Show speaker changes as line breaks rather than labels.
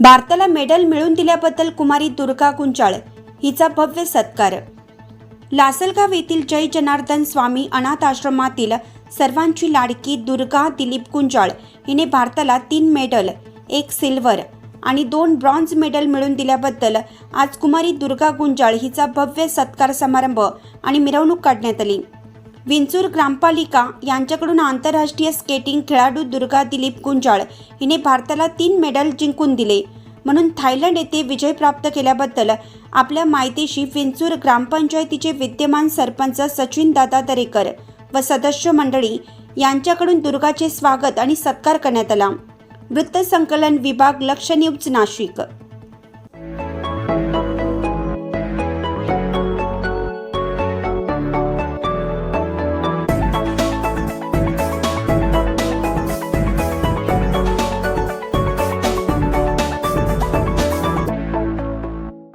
भारताला मेडल मिळवून दिल्याबद्दल कुमारी दुर्गा गुंजाळ हिचा भव्य सत्कार. लासलगाव येथील जय जनार्दन स्वामी अनाथ आश्रमातील सर्वांची लाडकी दुर्गा दिलीप गुंजाळ हिने भारताला तीन मेडल एक सिल्वर आणि दोन ब्रॉन्झ मेडल मिळवून दिल्याबद्दल आज कुमारी दुर्गा गुंजाळ हिचा भव्य सत्कार समारंभ आणि मिरवणूक काढण्यात आली. विंचूर ग्रामपालिका यांच्याकडून आंतरराष्ट्रीय स्केटिंग खेळाडू दुर्गा दिलीप गुंजाळ हिने भारताला तीन मेडल जिंकून दिले. म्हणून थायलंड येथे विजय प्राप्त केल्याबद्दल आपल्या माहितीशी विंचूर ग्रामपंचायतीचे विद्यमान सरपंच सचिन दादा दरेकर व सदस्य मंडळी यांच्याकडून दुर्गाचे स्वागत आणि सत्कार करण्यात आला. वृत्तसंकलन विभाग लक्ष न्यूज नाशिक.